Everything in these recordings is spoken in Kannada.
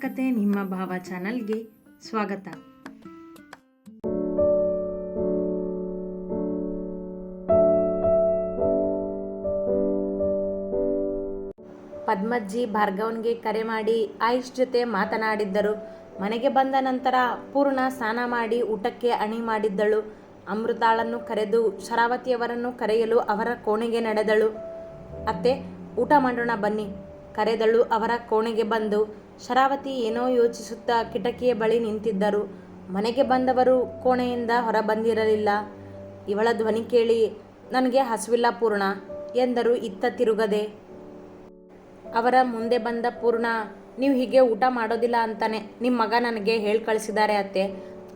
ಕತೆ ನಿಮ್ಮ ಭಾವ ಚಾನಲ್ಗೆ ಸ್ವಾಗತ. ಪದ್ಮಜ್ಜಿ ಭಾರ್ಗವನ್ಗೆ ಕರೆ ಮಾಡಿ ಆಯುಷ್ ಜೊತೆ ಮಾತನಾಡಿದ್ದರು. ಮನೆಗೆ ಬಂದ ನಂತರ ಪೂರ್ಣ ಸ್ನಾನ ಮಾಡಿ ಊಟಕ್ಕೆ ಅಣಿ ಮಾಡಿದ್ದಳು. ಅಮೃತಾಳನ್ನು ಕರೆದು ಶರಾವತಿಯವರನ್ನು ಕರೆಯಲು ಅವರ ಕೋಣೆಗೆ ನಡೆದಳು. ಅತ್ತೆ, ಊಟ ಮಾಡೋಣ ಬನ್ನಿ. ಕರೆದಳು ಅವರ ಕೋಣೆಗೆ ಬಂದು. ಶರಾವತಿ ಏನೋ ಯೋಚಿಸುತ್ತಾ ಕಿಟಕಿಯ ಬಳಿ ನಿಂತಿದ್ದರು. ಮನೆಗೆ ಬಂದವರು ಕೋಣೆಯಿಂದ ಹೊರ ಬಂದಿರಲಿಲ್ಲ ಇವಳ ಧ್ವನಿ ಕೇಳಿ, ನನಗೆ ಹಸುವಿಲ್ಲ ಪೂರ್ಣ ಎಂದರು ಇತ್ತ ತಿರುಗದೆ. ಅವರ ಮುಂದೆ ಬಂದ ಪೂರ್ಣ, ನೀವು ಹೀಗೆ ಊಟ ಮಾಡೋದಿಲ್ಲ ಅಂತಾನೆ. ನಿಮ್ಮ ಮಗ ನನಗೆ ಹೇಳಿ ಕಳಿಸಿದ್ದಾರೆ ಅತ್ತೆ.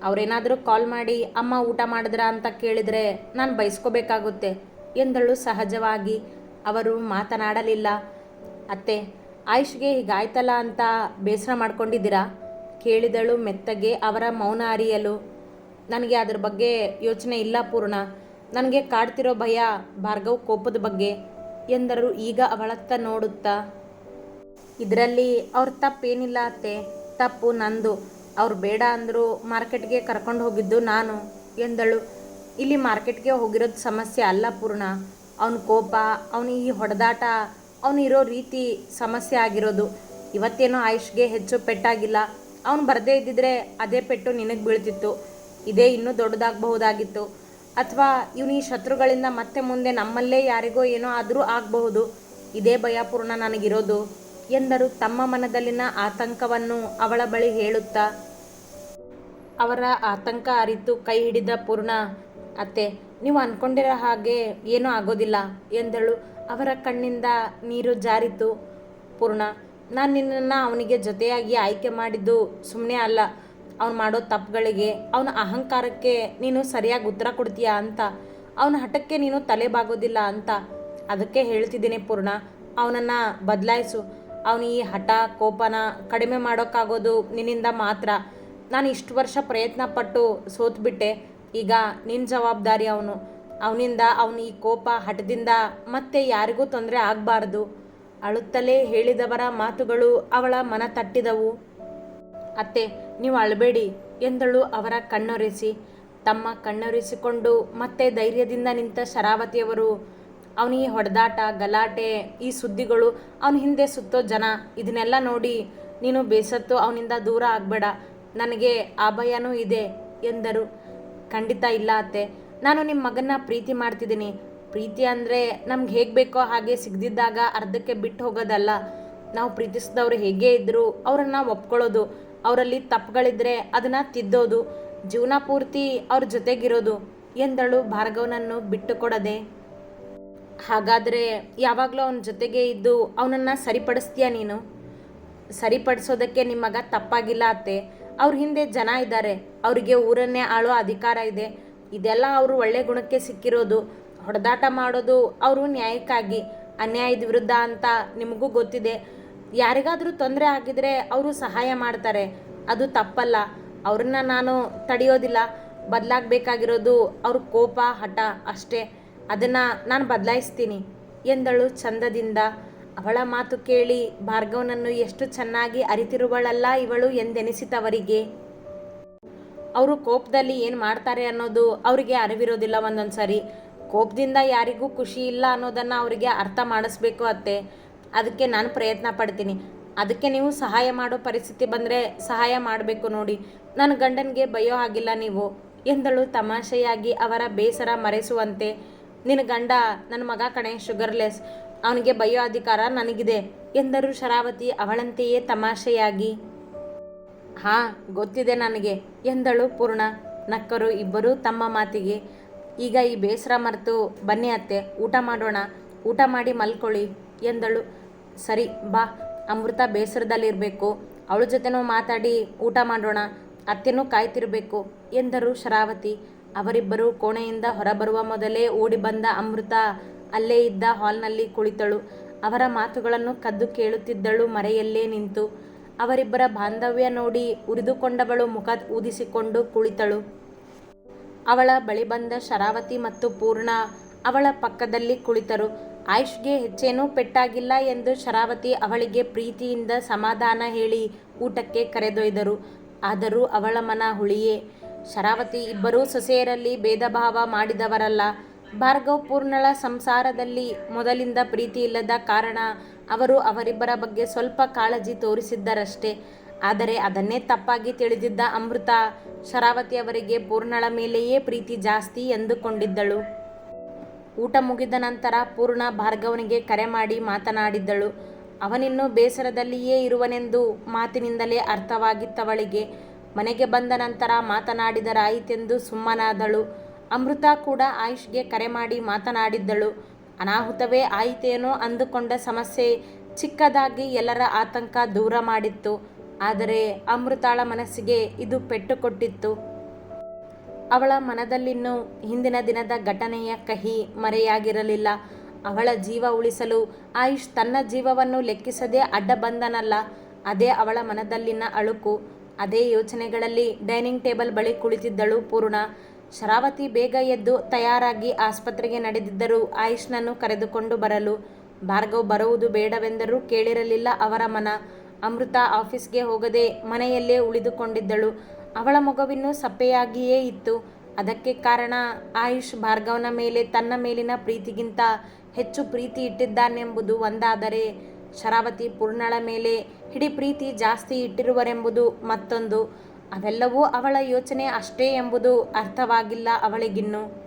ಅವರೇನಾದರೂ ಕಾಲ್ ಮಾಡಿ, ಅಮ್ಮ ಊಟ ಮಾಡಿದ್ರಾ ಅಂತ ಕೇಳಿದರೆ ನಾನು ಬಯಸ್ಕೋಬೇಕಾಗುತ್ತೆ ಎಂದಳು ಸಹಜವಾಗಿ. ಅವರು ಮಾತನಾಡಲಿಲ್ಲ. ಅತ್ತೆ ಆಯುಷ್ಗೆ ಹೀಗಾಯ್ತಲ್ಲ ಅಂತ ಬೇಸರ ಮಾಡ್ಕೊಂಡಿದ್ದೀರಾ? ಕೇಳಿದಳು ಮೆತ್ತಗೆ. ಅವರ ಮೌನ ಅರಿಯಲು. ನನಗೆ ಅದ್ರ ಬಗ್ಗೆ ಯೋಚನೆ ಇಲ್ಲ ಪೂರ್ಣ. ನನಗೆ ಕಾಡ್ತಿರೋ ಭಯ, ಭಾರ್ಗವ್ ಕೋಪದ ಬಗ್ಗೆ ಎಂದರು ಈಗ ಅವಳತ್ತ ನೋಡುತ್ತಾ. ಇದರಲ್ಲಿ ಅವ್ರ ತಪ್ಪೇನಿಲ್ಲ ಅತ್ತೆ. ತಪ್ಪು ನಂದು. ಅವ್ರು ಬೇಡ ಅಂದರು ಮಾರ್ಕೆಟ್ಗೆ ಕರ್ಕೊಂಡು ಹೋಗಿದ್ದು ನಾನು ಎಂದಳು. ಇಲ್ಲಿ ಮಾರ್ಕೆಟ್ಗೆ ಹೋಗಿರೋದು ಸಮಸ್ಯೆ ಅಲ್ಲ ಪೂರ್ಣ. ಅವನ ಕೋಪ, ಅವನ ಈ ಹೊಡೆದಾಟ ಅವನು ಇರೋ ರೀತಿ ಸಮಸ್ಯೆ ಆಗಿರೋದು. ಇವತ್ತೇನೋ ಆಯುಷ್ಗೆ ಹೆಚ್ಚು ಪೆಟ್ಟಾಗಿಲ್ಲ. ಅವನು ಬರದೇ ಇದ್ದಿದ್ರೆ ಅದೇ ಪೆಟ್ಟು ನಿನಗೆ ಬೀಳ್ತಿತ್ತು. ಇದೇ ಇನ್ನೂ ದೊಡ್ಡದಾಗಬಹುದಾಗಿತ್ತು. ಅಥವಾ ಇವನು ಈ ಶತ್ರುಗಳಿಂದ ಮತ್ತೆ ಮುಂದೆ ನಮ್ಮಲ್ಲೇ ಯಾರಿಗೋ ಏನೋ ಆದರೂ ಆಗಬಹುದು. ಇದೇ ಭಯಪೂರ್ಣ ನನಗಿರೋದು, ಎಂದರು ತಮ್ಮ ಮನದಲ್ಲಿನ ಆತಂಕವನ್ನು ಅವಳ ಬಳಿ ಹೇಳುತ್ತಾ. ಅವರ ಆತಂಕ ಅರಿತು ಕೈ ಹಿಡಿದ ಪೂರ್ಣ, ಅತ್ತೆ, ನೀವು ಅನ್ಕೊಂಡಿರೋ ಹಾಗೆ ಏನೂ ಆಗೋದಿಲ್ಲ, ಎಂದಳು. ಅವರ ಕಣ್ಣಿಂದ ನೀರು ಜಾರಿತು ಪೂರ್ಣ. ನಾನು ನಿನ್ನನ್ನು ಅವನಿಗೆ ಜೊತೆಯಾಗಿ ಆಯ್ಕೆ ಮಾಡಿದ್ದು ಸುಮ್ಮನೆ ಅಲ್ಲ. ಅವನು ಮಾಡೋ ತಪ್ಪುಗಳಿಗೆ, ಅವನ ಅಹಂಕಾರಕ್ಕೆ ನೀನು ಸರಿಯಾಗಿ ಉತ್ತರ ಕೊಡ್ತೀಯಾ ಅಂತ. ಅವನ ಹಠಕ್ಕೆ ನೀನು ತಲೆ ಬಾಗೋದಿಲ್ಲ ಅಂತ. ಅದಕ್ಕೆ ಹೇಳ್ತಿದ್ದೀನಿ ಪೂರ್ಣ, ಅವನನ್ನು ಬದಲಾಯಿಸು. ಅವನು ಈ ಹಠ, ಕೋಪನ ಕಡಿಮೆ ಮಾಡೋಕ್ಕಾಗೋದು ನಿನ್ನಿಂದ ಮಾತ್ರ. ನಾನು ಇಷ್ಟು ವರ್ಷ ಪ್ರಯತ್ನ ಪಟ್ಟು ಸೋತ್ಬಿಟ್ಟೆ. ಈಗ ನಿನ್ನ ಜವಾಬ್ದಾರಿ ಅವನು. ಅವನಿಂದ ಅವನ ಈ ಕೋಪ ಹಠದಿಂದ ಮತ್ತೆ ಯಾರಿಗೂ ತೊಂದರೆ ಆಗಬಾರ್ದು. ಅಳುತ್ತಲೇ ಹೇಳಿದವರ ಮಾತುಗಳು ಅವಳ ಮನ ತಟ್ಟಿದವು. ಅತ್ತೆ, ನೀವು ಅಳಬೇಡಿ ಎಂದಳು ಅವರ ಕಣ್ಣೊರೆಸಿ. ತಮ್ಮ ಕಣ್ಣೊರೆಸಿಕೊಂಡು ಮತ್ತೆ ಧೈರ್ಯದಿಂದ ನಿಂತ ಶರಾವತಿಯವರು ಅವನಿಗೆ ಹೊಡೆದಾಟ, ಗಲಾಟೆ, ಈ ಸುದ್ದಿಗಳು, ಅವನ ಹಿಂದೆ ಸುತ್ತೋ ಜನ, ಇದನ್ನೆಲ್ಲ ನೋಡಿ ನೀನು ಬೇಸತ್ತು ಅವನಿಂದ ದೂರ ಆಗಬೇಡ. ನನಗೆ ಆ ಭಯನೂ ಇದೆ ಎಂದರು. ಖಂಡಿತ ಇಲ್ಲ ಅತ್ತೆ. ನಾನು ನಿಮ್ಮ ಮಗನ್ನ ಪ್ರೀತಿ ಮಾಡ್ತಿದ್ದೀನಿ. ಪ್ರೀತಿ ಅಂದರೆ ನಮ್ಗೆ ಹೇಗೆ ಬೇಕೋ ಹಾಗೆ ಸಿಗದಿದ್ದಾಗ ಅರ್ಧಕ್ಕೆ ಬಿಟ್ಟು ಹೋಗೋದಲ್ಲ. ನಾವು ಪ್ರೀತಿಸಿದವ್ರು ಹೇಗೆ ಇದ್ದರೂ ಅವರನ್ನು ಒಪ್ಕೊಳ್ಳೋದು, ಅವರಲ್ಲಿ ತಪ್ಪುಗಳಿದ್ರೆ ಅದನ್ನು ತಿದ್ದೋದು, ಜೀವನ ಪೂರ್ತಿ ಅವ್ರ ಜೊತೆಗಿರೋದು ಎಂದಳು ಭಾರ್ಗವನನ್ನು ಬಿಟ್ಟು ಕೊಡದೆ ಹಾಗಾದರೆ ಯಾವಾಗಲೂ ಅವನ ಜೊತೆಗೆ ಇದ್ದು ಅವನನ್ನು ಸರಿಪಡಿಸ್ತೀಯ ನೀನು? ಸರಿಪಡಿಸೋದಕ್ಕೆ ನಿಮ್ಮಗ ಮಗ ತಪ್ಪಾಗಿಲ್ಲ ಅತ್ತೆ. ಅವ್ರ ಹಿಂದೆ ಜನ ಇದ್ದಾರೆ ಅವರಿಗೆ ಊರನ್ನೇ ಆಳೋ ಅಧಿಕಾರ ಇದೆ. ಇದೆಲ್ಲ ಅವರು ಒಳ್ಳೆ ಗುಣಕ್ಕೆ ಸಿಕ್ಕಿರೋದು. ಹೊಡೆದಾಟ ಮಾಡೋದು ಅವರು ನ್ಯಾಯಕ್ಕಾಗಿ, ಅನ್ಯಾಯದ ವಿರುದ್ಧ ಅಂತ ನಿಮಗೂ ಗೊತ್ತಿದೆ. ಯಾರಿಗಾದರೂ ತೊಂದರೆ ಆಗಿದ್ರೆ ಅವರು ಸಹಾಯ ಮಾಡ್ತಾರೆ. ಅದು ತಪ್ಪಲ್ಲ. ಅವ್ರನ್ನ ನಾನು ತಡೆಯೋದಿಲ್ಲ. ಬದಲಾಗಬೇಕಾಗಿರೋದು ಅವ್ರ ಕೋಪ, ಹಠ ಅಷ್ಟೇ. ಅದನ್ನು ನಾನು ಬದಲಾಯಿಸ್ತೀನಿ ಎಂದಳು ಚಂದದಿಂದ. ಅವಳ ಮಾತು ಕೇಳಿ ಭಾರ್ಗವನನ್ನು ಎಷ್ಟು ಚೆನ್ನಾಗಿ ಅರಿತಿರುವಳಲ್ಲ ಇವಳು ಎಂದೆನಿಸಿತವರಿಗೆ. ಅವರು ಕೋಪದಲ್ಲಿ ಏನು ಮಾಡ್ತಾರೆ ಅನ್ನೋದು ಅವರಿಗೆ ಅರಿವಿರೋದಿಲ್ಲ ಒಂದೊಂದು ಸಾರಿ. ಕೋಪದಿಂದ ಯಾರಿಗೂ ಖುಷಿ ಇಲ್ಲ ಅನ್ನೋದನ್ನು ಅವರಿಗೆ ಅರ್ಥ ಮಾಡಿಸ್ಬೇಕು ಅತ್ತೆ. ಅದಕ್ಕೆ ನಾನು ಪ್ರಯತ್ನ ಪಡ್ತೀನಿ. ಅದಕ್ಕೆ ನೀವು ಸಹಾಯ ಮಾಡೋ ಪರಿಸ್ಥಿತಿ ಬಂದರೆ ಸಹಾಯ ಮಾಡಬೇಕು ನೋಡಿ. ನನ್ನ ಗಂಡನಿಗೆ ಭಯೋ ಹಾಗಿಲ್ಲ ನೀವು. ಎಂದಳು ತಮಾಷೆಯಾಗಿ ಅವರ ಬೇಸರ ಮರೆಸುವಂತೆ. ನಿನ್ನ ಗಂಡ ನನ್ನ ಮಗ ಕಣೆ, ಶುಗರ್ಲೆಸ್. ಅವನಿಗೆ ಭಯೋ ಅಧಿಕಾರ ನನಗಿದೆ ಎಂದರು ಶರಾವತಿ ಅವಳಂತೆಯೇ ತಮಾಷೆಯಾಗಿ. ಹಾ, ಗೊತ್ತಿದೆ ನನಗೆ, ಎಂದಳು ಪೂರ್ಣ. ನಕ್ಕರು ಇಬ್ಬರೂ ತಮ್ಮ ಮಾತಿಗೆ, ಈಗ ಈ ಬೇಸರ ಮರೆತು ಬನ್ನಿ ಅತ್ತೆ, ಊಟ ಮಾಡೋಣ, ಊಟ ಮಾಡಿ ಮಲ್ಕೊಳ್ಳಿ, ಎಂದಳು. ಸರಿ, ಬಾ, ಅಮೃತ ಬೇಸರದಲ್ಲಿರಬೇಕು, ಅವಳ ಜೊತೆನೂ ಮಾತಾಡಿ ಊಟ ಮಾಡೋಣ, ಅತ್ತೆನೂ ಕಾಯ್ತಿರಬೇಕು, ಎಂದರು ಶರಾವತಿ. ಅವರಿಬ್ಬರು ಕೋಣೆಯಿಂದ ಹೊರಬರುವ ಮೊದಲೇ ಓಡಿ ಬಂದ ಅಮೃತ ಅಲ್ಲೇ ಇದ್ದ ಹಾಲ್ನಲ್ಲಿ ಕುಳಿತಳು. ಅವರ ಮಾತುಗಳನ್ನು ಕದ್ದು ಕೇಳುತ್ತಿದ್ದಳು ಮರೆಯಲ್ಲೇ ನಿಂತು. ಅವರಿಬ್ಬರ ಬಾಂಧವ್ಯ ನೋಡಿ ಉರಿದುಕೊಂಡವಳು ಮುಖ ಊದಿಸಿಕೊಂಡು ಕುಳಿತಳು. ಅವಳ ಬಳಿ ಬಂದ ಶರಾವತಿ ಮತ್ತು ಪೂರ್ಣ ಅವಳ ಪಕ್ಕದಲ್ಲಿ ಕುಳಿತರು. ಆಯುಷ್ಗೆ ಹೆಚ್ಚೇನೂ ಪೆಟ್ಟಾಗಿಲ್ಲ ಎಂದು ಶರಾವತಿ ಅವಳಿಗೆ ಪ್ರೀತಿಯಿಂದ ಸಮಾಧಾನ ಹೇಳಿ ಊಟಕ್ಕೆ ಕರೆದೊಯ್ದರು. ಆದರೂ ಅವಳ ಮನ ಹುಳಿಯೇ. ಶರಾವತಿ ಇಬ್ಬರೂ ಸೊಸೆಯರಲ್ಲಿ ಭೇದ ಭಾವ ಮಾಡಿದವರಲ್ಲ. ಭಾರ್ಗವ್ ಪೂರ್ಣಳ ಸಂಸಾರದಲ್ಲಿ ಮೊದಲಿಂದ ಪ್ರೀತಿ ಇಲ್ಲದ ಕಾರಣ ಅವರು ಅವರಿಬ್ಬರ ಬಗ್ಗೆ ಸ್ವಲ್ಪ ಕಾಳಜಿ ತೋರಿಸಿದ್ದರಷ್ಟೇ. ಆದರೆ ಅದನ್ನೇ ತಪ್ಪಾಗಿ ತಿಳಿದಿದ್ದ ಅಮೃತ, ಶರಾವತಿ ಅವರಿಗೆ ಪೂರ್ಣಳ ಮೇಲೆಯೇ ಪ್ರೀತಿ ಜಾಸ್ತಿ ಎಂದುಕೊಂಡಿದ್ದಳು. ಊಟ ಮುಗಿದ ನಂತರ ಪೂರ್ಣ ಭಾರ್ಗವನಿಗೆ ಕರೆ ಮಾಡಿ ಮಾತನಾಡಿದ್ದಳು. ಅವನಿನ್ನೂ ಬೇಸರದಲ್ಲಿಯೇ ಇರುವನೆಂದು ಮಾತಿನಿಂದಲೇ ಅರ್ಥವಾಗಿತ್ತವಳಿಗೆ. ಮನೆಗೆ ಬಂದ ನಂತರ ಮಾತನಾಡಿದರಾಯಿತೆಂದು ಸುಮ್ಮನಾದಳು. ಅಮೃತ ಕೂಡ ಆಯುಷ್ಗೆ ಕರೆ ಮಾಡಿ ಮಾತನಾಡಿದ್ದಳು. ಅನಾಹುತವೇ ಆಯಿತೇನೋ ಅಂದುಕೊಂಡ ಸಮಸ್ಯೆ ಚಿಕ್ಕದಾಗಿ ಎಲ್ಲರ ಆತಂಕ ದೂರ ಮಾಡಿತ್ತು. ಆದರೆ ಅಮೃತಾಳ ಮನಸ್ಸಿಗೆ ಇದು ಪೆಟ್ಟು ಕೊಟ್ಟಿತ್ತು. ಅವಳ ಮನದಲ್ಲಿನ್ನೂ ಹಿಂದಿನ ದಿನದ ಘಟನೆಯ ಕಹಿ ಮರೆಯಾಗಿರಲಿಲ್ಲ. ಅವಳ ಜೀವ ಉಳಿಸಲು ಆಯುಷ್ ತನ್ನ ಜೀವವನ್ನು ಲೆಕ್ಕಿಸದೆ ಅಡ್ಡ ಬಂದನಲ್ಲ ಅದೇ ಅವಳ ಮನದಲ್ಲಿನ ಅಳುಕು. ಅದೇ ಯೋಚನೆಗಳಲ್ಲಿ ಡೈನಿಂಗ್ ಟೇಬಲ್ ಬಳಿ ಕುಳಿತಿದ್ದಳು ಪೂರ್ಣ. ಶರಾವತಿ ಬೇಗ ಎದ್ದು ತಯಾರಾಗಿ ಆಸ್ಪತ್ರೆಗೆ ನಡೆದಿದ್ದರು ಆಯುಷ್ನನ್ನು ಕರೆದುಕೊಂಡು ಬರಲು ಭಾರ್ಗವ್ ಬರುವುದು ಬೇಡವೆಂದರೂ ಕೇಳಿರಲಿಲ್ಲ ಅವರ ಮನ. ಅಮೃತ ಆಫೀಸ್ಗೆ ಹೋಗದೆ ಮನೆಯಲ್ಲೇ ಉಳಿದುಕೊಂಡಿದ್ದಳು. ಅವಳ ಮಗುವಿನ್ನೂ ಸಪ್ಪೆಯಾಗಿಯೇ ಇತ್ತು. ಅದಕ್ಕೆ ಕಾರಣ ಆಯುಷ್ ಭಾರ್ಗವನ ಮೇಲೆ ತನ್ನ ಮೇಲಿನ ಪ್ರೀತಿಗಿಂತ ಹೆಚ್ಚು ಪ್ರೀತಿ ಇಟ್ಟಿದ್ದಾನೆಂಬುದು ಒಂದಾದರೆ ಶರಾವತಿ ಪೂರ್ಣಳ ಮೇಲೆ ಹಿಡಿ ಪ್ರೀತಿ ಜಾಸ್ತಿ ಇಟ್ಟಿರುವರೆಂಬುದು ಮತ್ತೊಂದು. ಅವೆಲ್ಲವೂ ಅವಳ ಯೋಚನೆ ಅಷ್ಟೇ ಎಂಬುದು ಅರ್ಥವಾಗಿಲ್ಲ ಅವಳಿಗಿನ್ನು.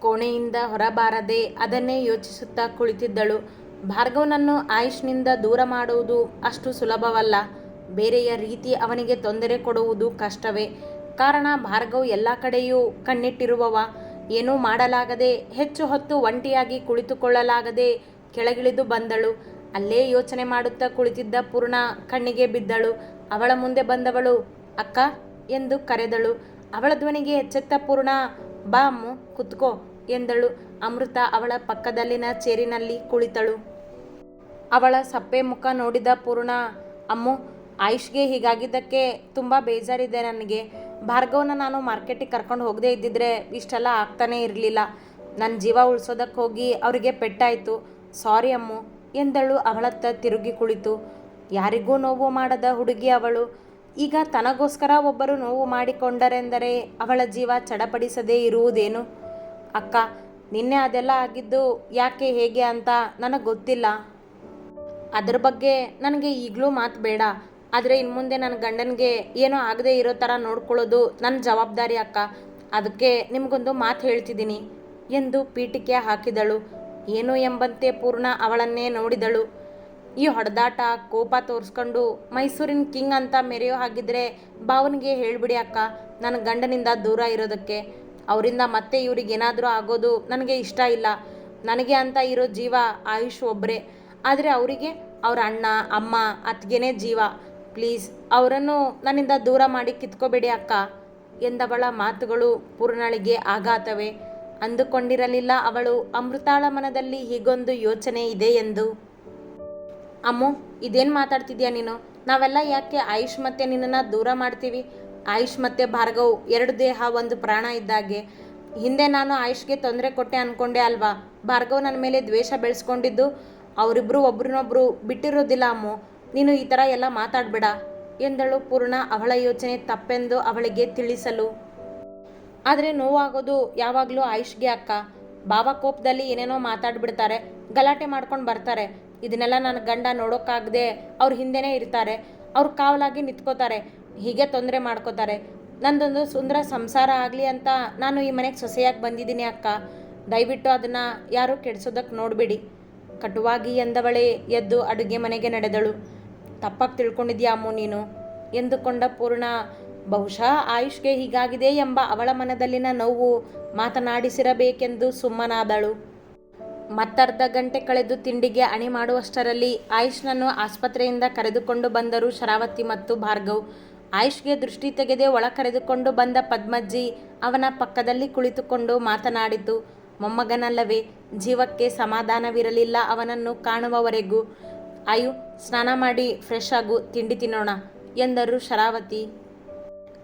ಕೋಣೆಯಿಂದ ಹೊರಬಾರದೆ ಅದನ್ನೇ ಯೋಚಿಸುತ್ತಾ ಕುಳಿತಿದ್ದಳು. ಭಾರ್ಗವನನ್ನು ಆಯುಷ್ನಿಂದ ದೂರ ಮಾಡುವುದು ಅಷ್ಟು ಸುಲಭವಲ್ಲ. ಬೇರೆಯ ರೀತಿ ಅವನಿಗೆ ತೊಂದರೆ ಕೊಡುವುದು ಕಷ್ಟವೇ. ಕಾರಣ ಭಾರ್ಗವ್ ಎಲ್ಲ ಕಡೆಯೂ ಕಣ್ಣಿಟ್ಟಿರುವವ. ಏನೂ ಮಾಡಲಾಗದೆ ಹೆಚ್ಚು ಹೊತ್ತು ಒಂಟಿಯಾಗಿ ಕುಳಿತುಕೊಳ್ಳಲಾಗದೆ ಕೆಳಗಿಳಿದು ಬಂದಳು. ಅಲ್ಲೇ ಯೋಚನೆ ಮಾಡುತ್ತಾ ಕುಳಿತಿದ್ದ ಪೂರ್ಣ ಕಣ್ಣಿಗೆ ಬಿದ್ದಳು. ಅವಳ ಮುಂದೆ ಬಂದವಳು, ಅಕ್ಕ, ಎಂದು ಕರೆದಳು. ಅವಳ ಧ್ವನಿಗೆ ಎಚ್ಚೆತ್ತ ಪೂರ್ಣ ಬಾ ಅಮ್ಮು, ಕುತ್ಕೋ, ಎಂದಳು. ಅಮೃತ ಅವಳ ಪಕ್ಕದಲ್ಲಿನ ಚೇರಿನಲ್ಲಿ ಕುಳಿತಳು. ಅವಳ ಸಪ್ಪೆ ಮುಖ ನೋಡಿದ ಪೂರ್ಣ, ಅಮ್ಮು, ಆಯುಷ್ಗೆ ಹೀಗಾಗಿದ್ದಕ್ಕೆ ತುಂಬ ಬೇಜಾರಿದೆ ನನಗೆ. ಭಾರ್ಗವನ ನಾನು ಮಾರ್ಕೆಟಿಗೆ ಕರ್ಕೊಂಡು ಹೋಗದೇ ಇದ್ದಿದ್ರೆ ಇಷ್ಟೆಲ್ಲ ಆಗ್ತಾನೇ ಇರಲಿಲ್ಲ. ನನ್ನ ಜೀವ ಉಳಿಸೋದಕ್ಕೆ ಹೋಗಿ ಅವರಿಗೆ ಪೆಟ್ಟಾಯಿತು. ಸಾರಿ ಅಮ್ಮು, ಎಂದಳು. ಅವಳತ್ತ ತಿರುಗಿ ಕುಳಿತು. ಯಾರಿಗೂ ನೋವು ಮಾಡದ ಹುಡುಗಿ ಅವಳು. ಈಗ ತನಗೋಸ್ಕರ ಒಬ್ಬರು ನೋವು ಮಾಡಿಕೊಂಡರೆಂದರೆ ಅವಳ ಜೀವ ಚಡಪಡಿಸದೇ ಇರುವುದೇನು? ಅಕ್ಕ, ನಿನ್ನೆ ಅದೆಲ್ಲ ಆಗಿದ್ದು ಯಾಕೆ ಹೇಗೆ ಅಂತ ನನಗೆ ಗೊತ್ತಿಲ್ಲ. ಅದ್ರ ಬಗ್ಗೆ ನನಗೆ ಈಗಲೂ ಮಾತು ಬೇಡ. ಆದರೆ ಇನ್ನು ಮುಂದೆ ನನ್ನ ಗಂಡನಿಗೆ ಏನೋ ಆಗದೆ ಇರೋ ಥರ ನೋಡ್ಕೊಳ್ಳೋದು ನನ್ನ ಜವಾಬ್ದಾರಿ ಅಕ್ಕ. ಅದಕ್ಕೆ ನಿಮಗೊಂದು ಮಾತು ಹೇಳ್ತಿದ್ದೀನಿ. ಎಂದು ಪೀಠಿಕೆ ಹಾಕಿದಳು. ಏನು ಎಂಬಂತೆ ಪೂರ್ಣ ಅವಳನ್ನೇ ನೋಡಿದಳು. ಈ ಹೊಡೆದಾಟ ಕೋಪ ತೋರಿಸ್ಕೊಂಡು ಮೈಸೂರಿನ ಕಿಂಗ್ ಅಂತ ಮೆರೆಯೋ ಹಾಗಿದ್ರೆ ಭಾವನಿಗೆ ಹೇಳಿಬಿಡಿ ಅಕ್ಕ, ನನ್ನ ಗಂಡನಿಂದ ದೂರ ಇರೋದಕ್ಕೆ. ಅವರಿಂದ ಮತ್ತೆ ಇವ್ರಿಗೆ ಏನಾದರೂ ಆಗೋದು ನನಗೆ ಇಷ್ಟ ಇಲ್ಲ. ನನಗೆ ಅಂತ ಇರೋ ಜೀವ ಆಯುಷ್ ಒಬ್ಬರೇ ಆದರೆ ಅವರಿಗೆ ಅವ್ರ ಅಣ್ಣ, ಅಮ್ಮ, ಅತ್ತಿಗೆನೇ ಜೀವ. ಪ್ಲೀಸ್, ಅವರನ್ನು ನನ್ನಿಂದ ದೂರ ಮಾಡಿ ಕಿತ್ಕೋಬೇಡಿ ಅಕ್ಕ. ಎಂದವಳ ಮಾತುಗಳು ಪೂರ್ಣಳಿಗೆ ಆಘಾತವೇ. ಅಂದುಕೊಂಡಿರಲಿಲ್ಲ ಅವಳು, ಅಮೃತಾಳ ಮನದಲ್ಲಿ ಹೀಗೊಂದು ಯೋಚನೆ ಇದೆ ಎಂದು ಅಮ್ಮು, ಇದೇನು ಮಾತಾಡ್ತಿದ್ಯಾ ನೀನು? ನಾವೆಲ್ಲ ಯಾಕೆ ಆಯುಷ್ ಮತ್ತೆ ನಿನ್ನನ್ನು ದೂರ ಮಾಡ್ತೀವಿ? ಆಯುಷ್ ಮತ್ತೆ ಭಾರ್ಗವ್ ಎರಡು ದೇಹ, ಒಂದು ಪ್ರಾಣ ಇದ್ದಾಗೆ. ಹಿಂದೆ ನಾನು ಆಯುಷ್ಗೆ ತೊಂದರೆ ಕೊಟ್ಟೆ ಅನ್ಕೊಂಡೆ ಅಲ್ವಾ? ಭಾರ್ಗವ್ ನನ್ನ ಮೇಲೆ ದ್ವೇಷ ಬೆಳೆಸ್ಕೊಂಡಿದ್ದು ಅವರಿಬ್ಬರು ಒಬ್ರನ್ನೊಬ್ರು ಬಿಟ್ಟಿರೋದಿಲ್ಲ ಅಮ್ಮು. ನೀನು ಈ ಥರ ಎಲ್ಲ ಮಾತಾಡಬೇಡ ಎಂದಳು ಪೂರ್ಣ ಅವಳ ಯೋಚನೆ ತಪ್ಪೆಂದು ಅವಳಿಗೆ ತಿಳಿಸಲು. ಆದರೆ ನೋವಾಗೋದು ಯಾವಾಗಲೂ ಆಯುಷ್ಗೆ ಅಕ್ಕ. ಭಾವ ಕೋಪದಲ್ಲಿ ಏನೇನೋ ಮಾತಾಡ್ಬಿಡ್ತಾರೆ, ಗಲಾಟೆ ಮಾಡ್ಕೊಂಡು ಬರ್ತಾರೆ. ಇದನ್ನೆಲ್ಲ ನನ್ನ ಗಂಡ ನೋಡೋಕ್ಕಾಗದೆ ಅವ್ರ ಹಿಂದೆನೇ ಇರ್ತಾರೆ. ಅವ್ರು ಕಾವಲಾಗಿ ನಿಂತ್ಕೋತಾರೆ. ಹೀಗೆ ತೊಂದರೆ ಮಾಡ್ಕೋತಾರೆ. ನಂದೊಂದು ಸುಂದರ ಸಂಸಾರ ಆಗಲಿ ಅಂತ ನಾನು ಈ ಮನೆಗೆ ಸೊಸೆಯಾಗಿ ಬಂದಿದ್ದೀನಿ ಅಕ್ಕ. ದಯವಿಟ್ಟು ಅದನ್ನು ಯಾರೂ ಕೆಡಿಸೋದಕ್ಕೆ ನೋಡಬೇಡಿ. ಕಟುವಾಗಿ ಎಂದವಳೆ ಎದ್ದು ಅಡುಗೆ ಮನೆಗೆ ನಡೆದಳು. ತಪ್ಪಾಗಿ ತಿಳ್ಕೊಂಡಿದ್ಯಾ ಅಮ್ಮು ನೀನು? ಎಂದುಕೊಂಡ ಪೂರ್ಣ, ಬಹುಶಃ ಆಯುಷ್ಗೆ ಹೀಗಾಗಿದೆ ಎಂಬ ಅವಳ ಮನದಲ್ಲಿನ ನೋವು ಮಾತನಾಡಿಸಿರಬೇಕೆಂದು ಸುಮ್ಮನಾದಳು. ಮತ್ತರ್ಧ ಗಂಟೆ ಕಳೆದು ತಿಂಡಿಗೆ ಅಣಿ ಮಾಡುವಷ್ಟರಲ್ಲಿ ಆಯುಷ್ನನ್ನು ಆಸ್ಪತ್ರೆಯಿಂದ ಕರೆದುಕೊಂಡು ಬಂದರು ಶರಾವತಿ ಮತ್ತು ಭಾರ್ಗವ್. ಆಯುಷ್ಗೆ ದೃಷ್ಟಿ ತೆಗೆದೇ ಒಳ ಕರೆದುಕೊಂಡು ಬಂದ ಪದ್ಮಜ್ಜಿ ಅವನ ಪಕ್ಕದಲ್ಲಿ ಕುಳಿತುಕೊಂಡು ಮಾತನಾಡಿತು. ಮೊಮ್ಮಗನಲ್ಲವೇ, ಜೀವಕ್ಕೆ ಸಮಾಧಾನವಿರಲಿಲ್ಲ ಅವನನ್ನು ಕಾಣುವವರೆಗೂ. ಆಯು ಸ್ನಾನ ಮಾಡಿ ಫ್ರೆಶ್ ಆಗು, ತಿಂಡಿ ತಿನ್ನೋಣ, ಎಂದರು ಶರಾವತಿ.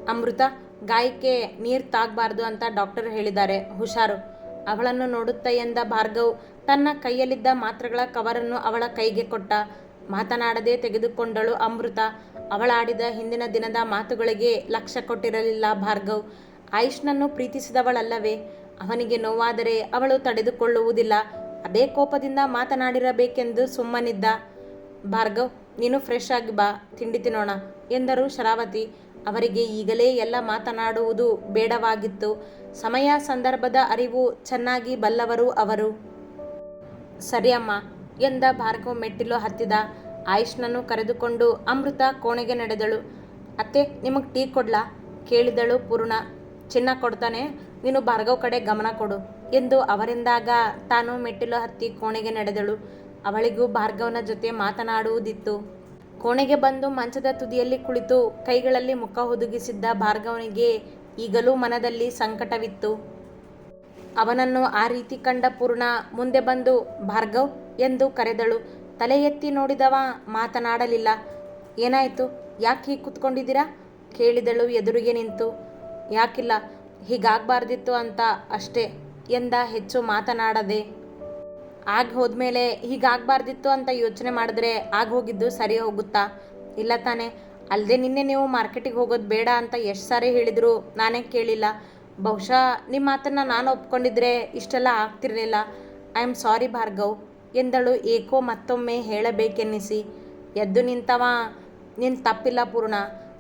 ಅಮೃತ, ಗಾಯಕ್ಕೆ ನೀರು ತಾಗಬಾರ್ದು ಅಂತ ಡಾಕ್ಟರ್ ಹೇಳಿದ್ದಾರೆ. ಹುಷಾರು. ಅವಳನ್ನು ನೋಡುತ್ತಾ ಎಂದ ಭಾರ್ಗವ್, ತನ್ನ ಕೈಯಲ್ಲಿದ್ದ ಮಾತ್ರೆಗಳ ಕವರನ್ನು ಅವಳ ಕೈಗೆ ಕೊಟ್ಟ. ಮಾತನಾಡದೆ ತೆಗೆದುಕೊಂಡಳು ಅಮೃತ. ಅವಳಾಡಿದ ಹಿಂದಿನ ದಿನದ ಮಾತುಗಳಿಗೆ ಲಕ್ಷ್ಯ ಕೊಟ್ಟಿರಲಿಲ್ಲ ಭಾರ್ಗವ್. ಆಯುಷ್ನನ್ನು ಪ್ರೀತಿಸಿದವಳಲ್ಲವೇ? ಅವನಿಗೆ ನೋವಾದರೆ ಅವಳು ತಡೆದುಕೊಳ್ಳುವುದಿಲ್ಲ. ಅದೇ ಕೋಪದಿಂದ ಮಾತನಾಡಿರಬೇಕೆಂದು ಸುಮ್ಮನಿದ್ದ. ಭಾರ್ಗವ್, ನೀನು ಫ್ರೆಶ್ ಆಗಿ ಬಾ, ತಿಂಡಿ ತಿನ್ನೋಣ, ಎಂದರು ಶರಾವತಿ. ಅವರಿಗೆ ಈಗಲೇ ಎಲ್ಲ ಮಾತನಾಡುವುದು ಬೇಡವಾಗಿತ್ತು. ಸಮಯ ಸಂದರ್ಭದ ಅರಿವು ಚೆನ್ನಾಗಿ ಬಲ್ಲವರು ಅವರು. ಸರಿಯಮ್ಮ, ಎಂದ ಭಾರ್ಗವ್ ಮೆಟ್ಟಿಲು ಹತ್ತಿದ. ಆಯುಷ್ನನ್ನು ಕರೆದುಕೊಂಡು ಅಮೃತ ಕೋಣೆಗೆ ನಡೆದಳು. ಅತ್ತೆ, ನಿಮಗೆ ಟೀ ಕೊಡ್ಲಾ? ಕೇಳಿದಳು ಪೂರ್ಣ. ಚಿನ್ನ ಕೊಡ್ತಾನೆ, ನೀನು ಭಾರ್ಗವ್ ಕಡೆ ಗಮನ ಕೊಡು ಎಂದು ಅವರಿಂದಾಗ ತಾನು ಮೆಟ್ಟಿಲು ಹತ್ತಿ ಕೋಣೆಗೆ ನಡೆದಳು. ಅವಳಿಗೂ ಭಾರ್ಗವನ ಜೊತೆ ಮಾತನಾಡುವುದಿತ್ತು. ಕೋಣೆಗೆ ಬಂದು ಮಂಚದ ತುದಿಯಲ್ಲಿ ಕುಳಿತು ಕೈಗಳಲ್ಲಿ ಮುಖ ಹುದುಗಿಸಿದ್ದ ಭಾರ್ಗವನಿಗೆ ಈಗಲೂ ಮನದಲ್ಲಿ ಸಂಕಟವಿತ್ತು. ಅವನನ್ನು ಆ ರೀತಿ ಕಂಡ ಪೂರ್ಣ ಮುಂದೆ ಬಂದು, ಭಾರ್ಗವ್, ಎಂದು ಕರೆದಳು. ತಲೆ ಎತ್ತಿ ನೋಡಿದವ ಮಾತನಾಡಲಿಲ್ಲ. ಏನಾಯಿತು? ಯಾಕೆ ಹೀಗೆ ಕೂತ್ಕೊಂಡಿದ್ದೀರಾ? ಕೇಳಿದಳು ಎದುರಿಗೆ ನಿಂತು. ಯಾಕಿಲ್ಲ, ಹೀಗಾಗಬಾರ್ದಿತ್ತು ಅಂತ ಅಷ್ಟೇ, ಎಂದ ಹೆಚ್ಚು ಮಾತನಾಡದೆ. ಆಗ ಹೋದ್ಮೇಲೆ ಹೀಗಾಗಬಾರ್ದಿತ್ತು ಅಂತ ಯೋಚನೆ ಮಾಡಿದ್ರೆ ಆಗ ಹೋಗಿದ್ದು ಸರಿ ಹೋಗುತ್ತಾ? ಇಲ್ಲ ತಾನೇ. ಅಲ್ಲದೆ ನಿನ್ನೆ ನೀವು ಮಾರ್ಕೆಟಿಗೆ ಹೋಗೋದು ಬೇಡ ಅಂತ ಎಷ್ಟು ಸಾರಿ ಹೇಳಿದ್ರು ನಾನೇ ಕೇಳಿಲ್ಲ. ಬಹುಶಃ ನಿಮ್ಮ ಮಾತನ್ನು ನಾನು ಒಪ್ಕೊಂಡಿದ್ರೆ ಇಷ್ಟೆಲ್ಲ ಆಗ್ತಿರಲಿಲ್ಲ. I am sorry Bhargav. ಎಂದಳು ಏಕೋ ಮತ್ತೊಮ್ಮೆ ಹೇಳಬೇಕೆನ್ನಿಸಿ. ಎದ್ದು ನಿಂತವ ನಿನ್ನ ತಪ್ಪಿಲ್ಲ ಪೂರ್ಣ.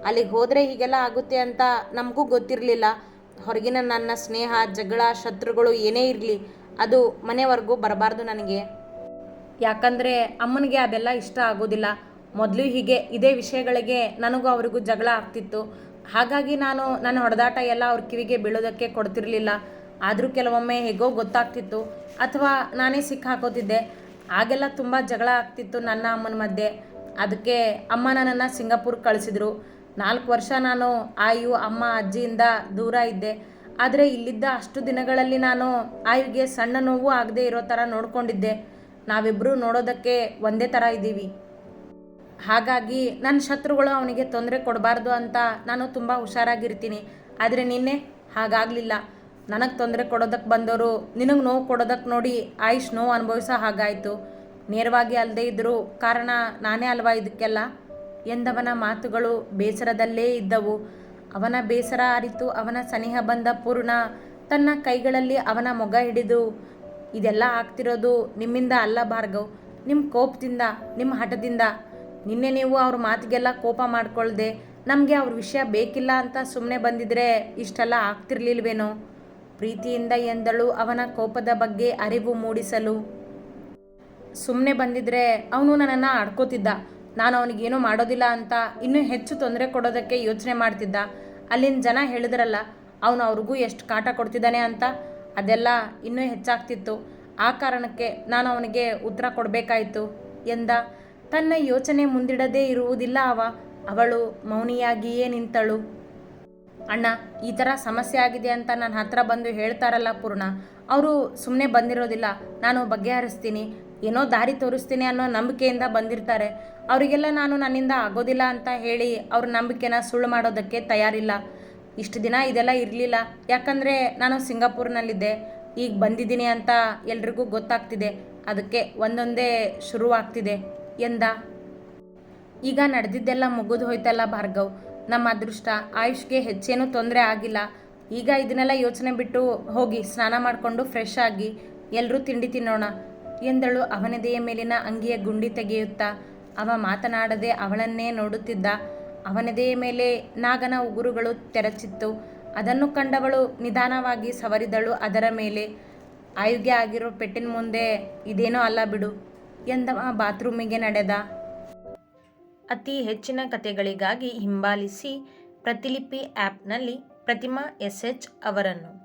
ಅಲ್ಲಿಗೆ ಹೋದರೆ ಹೀಗೆಲ್ಲ ಆಗುತ್ತೆ ಅಂತ ನಮಗೂ ಗೊತ್ತಿರಲಿಲ್ಲ. ಹೊರಗಿನ ನನ್ನ ಸ್ನೇಹ, ಜಗಳ, ಶತ್ರುಗಳು ಏನೇ ಇರಲಿ ಅದು ಮನೆವರೆಗೂ ಬರಬಾರ್ದು ನನಗೆ. ಯಾಕಂದರೆ ಅಮ್ಮನಿಗೆ ಅದೆಲ್ಲ ಇಷ್ಟ ಆಗೋದಿಲ್ಲ. ಮೊದಲು ಹೀಗೆ ಇದೇ ವಿಷಯಗಳಿಗೆ ನನಗೂ ಅವರಿಗೂ ಜಗಳ ಆಗ್ತಿತ್ತು. ಹಾಗಾಗಿ ನಾನು ನನ್ನ ಹೊಡೆದಾಟ ಎಲ್ಲ ಅವ್ರ ಕಿವಿಗೆ ಬೀಳೋದಕ್ಕೆ ಕೊಡ್ತಿರಲಿಲ್ಲ. ಆದರೂ ಕೆಲವೊಮ್ಮೆ ಹೇಗೋ ಗೊತ್ತಾಗ್ತಿತ್ತು. ಅಥವಾ ನಾನೇ ಸಿಕ್ಕಾಕೋತಿದ್ದೆ. ಆಗೆಲ್ಲ ತುಂಬ ಜಗಳ ಆಗ್ತಿತ್ತು ನನ್ನ ಅಮ್ಮನ ಮಧ್ಯೆ. ಅದಕ್ಕೆ ಅಮ್ಮ ನನ್ನನ್ನು ಸಿಂಗಾಪುರ್ ಕಳಿಸಿದ್ರು. ನಾಲ್ಕು ವರ್ಷ ನಾನು ಆಯು ಅಮ್ಮ, ಅಜ್ಜಿಯಿಂದ ದೂರ ಇದ್ದೆ. ಆದರೆ ಇಲ್ಲಿದ್ದ ಅಷ್ಟು ದಿನಗಳಲ್ಲಿ ನಾನು ಆಯುಗೆ ಸಣ್ಣ ನೋವು ಆಗದೆ ಇರೋ ಥರ ನೋಡ್ಕೊಂಡಿದ್ದೆ. ನಾವಿಬ್ಬರೂ ನೋಡೋದಕ್ಕೆ ಒಂದೇ ಥರ ಇದ್ದೀವಿ. ಹಾಗಾಗಿ ನನ್ನ ಶತ್ರುಗಳು ಅವನಿಗೆ ತೊಂದರೆ ಕೊಡಬಾರ್ದು ಅಂತ ನಾನು ತುಂಬ ಹುಷಾರಾಗಿರ್ತೀನಿ. ಆದರೆ ನಿನ್ನೆ ಹಾಗಾಗಲಿಲ್ಲ. ನನಗೆ ತೊಂದರೆ ಕೊಡೋದಕ್ಕೆ ಬಂದವರು ನಿನಗೆ ನೋವು ಕೊಡೋದಕ್ಕೆ ನೋಡಿ ಆಯುಷ್ ನೋವು ಅನುಭವಿಸೋ ಹಾಗಾಯಿತು. ನೇರವಾಗಿ ಅಲ್ಲದೆ ಇದ್ದರೂ ಕಾರಣ ನಾನೇ ಅಲ್ವಾ ಇದಕ್ಕೆಲ್ಲ? ಎಂದವನ ಮಾತುಗಳು ಬೇಸರದಲ್ಲೇ ಇದ್ದವು. ಅವನ ಬೇಸರ ಅರಿತು ಅವನ ಸನಿಹ ಬಂದ ಪೂರ್ಣ ತನ್ನ ಕೈಗಳಲ್ಲಿ ಅವನ ಮೊಗ ಹಿಡಿದು, ಇದೆಲ್ಲ ಆಗ್ತಿರೋದು ನಿಮ್ಮಿಂದ ಅಲ್ಲ ಭಾರ್ಗವ್. ನಿಮ್ಮ ಕೋಪದಿಂದ ನಿಮ್ಮ ಹಠದಿಂದ. ನಿನ್ನೆ ನೀವು ಅವ್ರ ಮಾತಿಗೆಲ್ಲ ಕೋಪ ಮಾಡ್ಕೊಳ್ದೆ, ನಮಗೆ ಅವ್ರ ವಿಷಯ ಬೇಕಿಲ್ಲ ಅಂತ ಸುಮ್ಮನೆ ಬಂದಿದ್ರೆ ಇಷ್ಟೆಲ್ಲ ಆಗ್ತಿರ್ಲಿಲ್ವೇನೋ? ಪ್ರೀತಿಯಿಂದ ಎಂದಳು ಅವನ ಕೋಪದ ಬಗ್ಗೆ ಅರಿವು ಮೂಡಿಸಲು. ಸುಮ್ಮನೆ ಬಂದಿದ್ರೆ ಅವನು ನನ್ನನ್ನು ಆಡ್ಕೋತಿದ್ದ. ನಾನು ಅವನಿಗೇನೂ ಮಾಡೋದಿಲ್ಲ ಅಂತ ಇನ್ನೂ ಹೆಚ್ಚು ತೊಂದರೆ ಕೊಡೋದಕ್ಕೆ ಯೋಚನೆ ಮಾಡ್ತಿದ್ದ. ಅಲ್ಲಿನ ಜನ ಹೇಳಿದ್ರಲ್ಲ, ಅವನು ಅವ್ರಿಗೂ ಎಷ್ಟು ಕಾಟ ಕೊಡ್ತಿದ್ದಾನೆ ಅಂತ? ಅದೆಲ್ಲ ಇನ್ನೂ ಹೆಚ್ಚಾಗ್ತಿತ್ತು. ಆ ಕಾರಣಕ್ಕೆ ನಾನು ಅವನಿಗೆ ಉತ್ತರ ಕೊಡಬೇಕಾಯಿತು ಎಂದ. ತನ್ನ ಯೋಚನೆ ಮುಂದಿಡದೇ ಇರುವುದಿಲ್ಲ ಅವ. ಅವಳು ಮೌನಿಯಾಗಿಯೇ ನಿಂತಳು. ಅಣ್ಣ, ಈ ಥರ ಸಮಸ್ಯೆ ಆಗಿದೆ ಅಂತ ನನ್ನ ಹತ್ರ ಬಂದು ಹೇಳ್ತಾರಲ್ಲ ಪೂರ್ಣ. ಅವರು ಸುಮ್ಮನೆ ಬಂದಿರೋದಿಲ್ಲ. ನಾನು ಬಗೆಹರಿಸ್ತೀನಿ. ಏನೋ ದಾರಿ ತೋರಿಸ್ತೀನಿ ಅನ್ನೋ ನಂಬಿಕೆಯಿಂದ ಬಂದಿರ್ತಾರೆ. ಅವರಿಗೆಲ್ಲ ನಾನು ನನ್ನಿಂದ ಆಗೋದಿಲ್ಲ ಅಂತ ಹೇಳಿ ಅವ್ರ ನಂಬಿಕೆನ ಸುಳ್ಳು ಮಾಡೋದಕ್ಕೆ ತಯಾರಿಲ್ಲ. ಇಷ್ಟು ದಿನ ಇದೆಲ್ಲ ಇರಲಿಲ್ಲ. ಯಾಕಂದರೆ ನಾನು ಸಿಂಗಾಪುರ್ನಲ್ಲಿದ್ದೆ. ಈಗ ಬಂದಿದ್ದೀನಿ ಅಂತ ಎಲ್ರಿಗೂ ಗೊತ್ತಾಗ್ತಿದೆ. ಅದಕ್ಕೆ ಒಂದೊಂದೇ ಶುರುವಾಗ್ತಿದೆ. ಎಂದ? ಈಗ ನಡೆದಿದ್ದೆಲ್ಲ ಮುಗಿದು ಹೋಯ್ತಲ್ಲ ಭಾರ್ಗವ್. ನಮ್ಮ ಅದೃಷ್ಟ, ಆಯುಷ್ಗೆ ಹೆಚ್ಚೇನೂ ತೊಂದರೆ ಆಗಿಲ್ಲ. ಈಗ ಇದನ್ನೆಲ್ಲ ಯೋಚನೆ ಬಿಟ್ಟು ಹೋಗಿ, ಸ್ನಾನ ಮಾಡಿಕೊಂಡು ಫ್ರೆಶ್ ಆಗಿ ಎಲ್ಲರೂ ತಿಂಡಿ ತಿನ್ನೋಣ. ಎಂದಳು ಅವನದೆಯ ಮೇಲಿನ ಅಂಗಿಯ ಗುಂಡಿ ತೆಗೆಯುತ್ತಾ. ಅವ ಮಾತನಾಡದೆ ಅವಳನ್ನೇ ನೋಡುತ್ತಿದ್ದ. ಅವನದೆಯ ಮೇಲೆ ನಾಗನ ಉಗುರುಗಳು ತೆರಚಿತ್ತು. ಅದನ್ನು ಕಂಡವಳು ನಿಧಾನವಾಗಿ ಸವರಿದಳು ಅದರ ಮೇಲೆ. ಆಯುಗೆ ಆಗಿರೋ ಪೆಟ್ಟಿನ ಮುಂದೆ ಇದೇನೋ ಅಲ್ಲ ಬಿಡು ಎಂದವ ಬಾತ್ರೂಮಿಗೆ ನಡೆದ. ಅತಿ ಹೆಚ್ಚಿನ ಕಥೆಗಳಿಗಾಗಿ ಹಿಂಬಾಲಿಸಿ ಪ್ರತಿಲಿಪಿ ಆ್ಯಪ್ನಲ್ಲಿ ಪ್ರತಿಮಾ ಎಸ್ ಎಚ್ ಅವರನ್ನು.